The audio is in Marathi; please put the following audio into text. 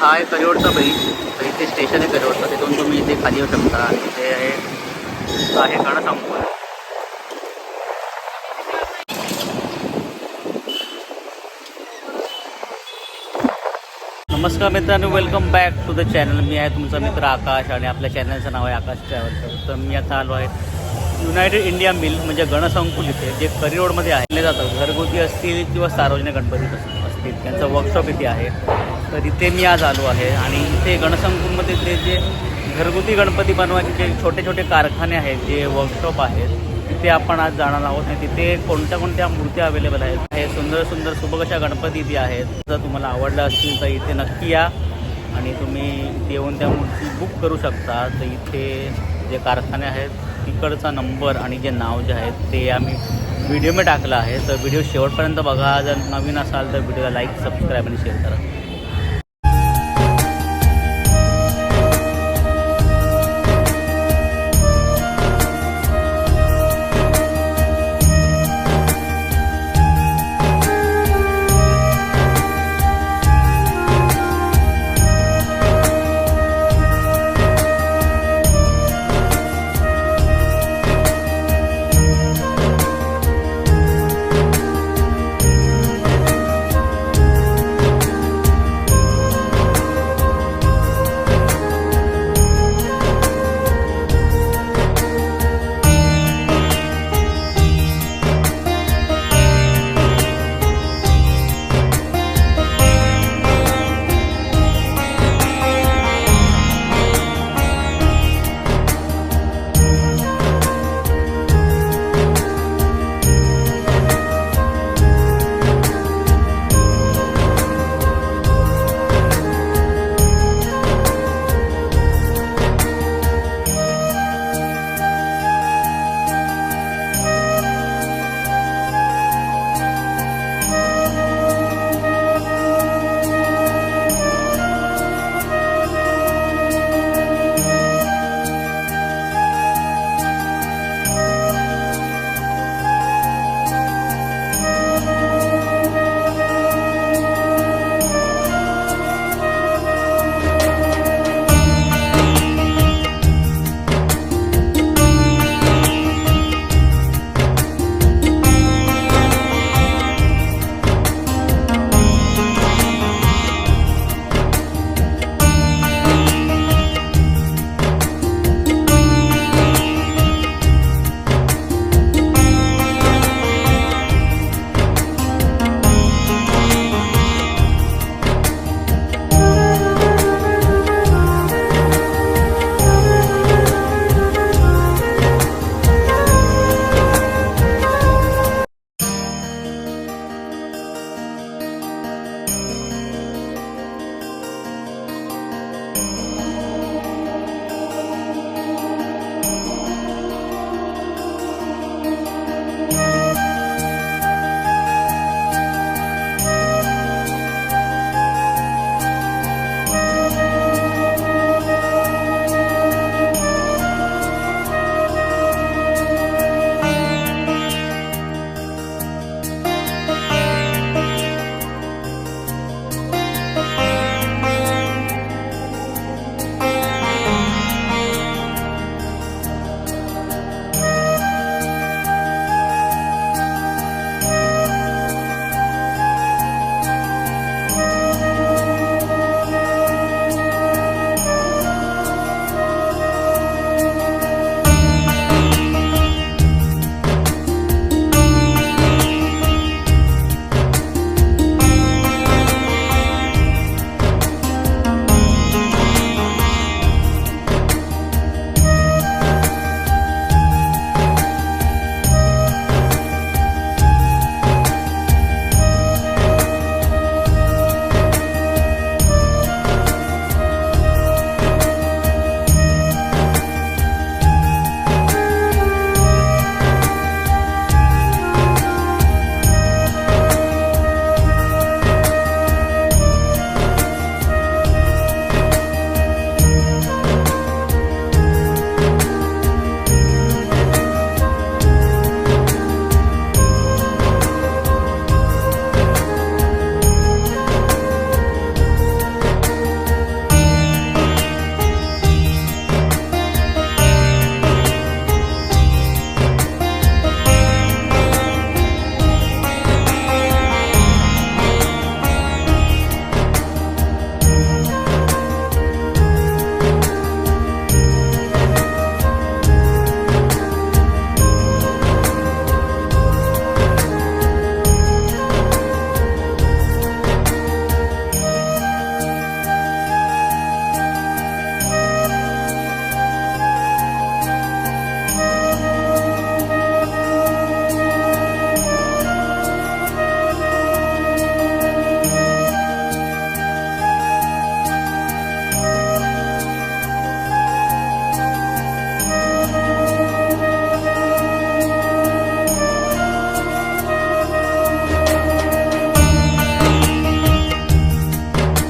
हा आहे करिओडचा ब्रिज तर इथे स्टेशन आहे करिओडचं तिथून तुम्ही इथे खाली येऊ शकता. आणि इथे आहे आहे गाणं संपूर्ण. नमस्कार मित्रांनो welcome back to the channel मी आहे तुमचा मित्र आकाश आणि आपल्या चॅनलचं नाव आहे आकाश ट्रॅव्हल्स तर मी आता आलो आहे युनायटेड इंडिया मिल म्हणजे गणसंकुल इथे जे करी रोडमध्ये आहे. जातात. घरगुती असतील किंवा सार्वजनिक गणपती असतील. त्यांचं वर्कशॉप इथे आहे. तर इथे मी आज आलो आहे आणि इथे गणसंकुलमध्ये ते जे घरगुती गणपती बनवायचे जे छोटे छोटे कारखाने आहेत जे वर्कशॉप आहेत तिथे आपण आज जाणार आहोत आणि तिथे कोणत्या कोणत्या मूर्त्या अवेलेबल आहेत? हे सुंदर सुंदर सुबक अशा गणपती इथे आहेत. जर तुम्हाला आवडलं असतील तर इथे नक्की या आणि तुम्ही इथे येऊन त्या मूर्ती बुक करू शकता. तर इथे जे कारखाने आहेत तिकडचा नंबर आणि जे नाव जे आहेत ते आम्ही व्हिडिओमध्ये टाकलं आहे. तर व्हिडिओ शेवटपर्यंत बघा. जर नवीन असाल तर व्हिडिओला लाईक सबस्क्राईब आणि शेअर करा.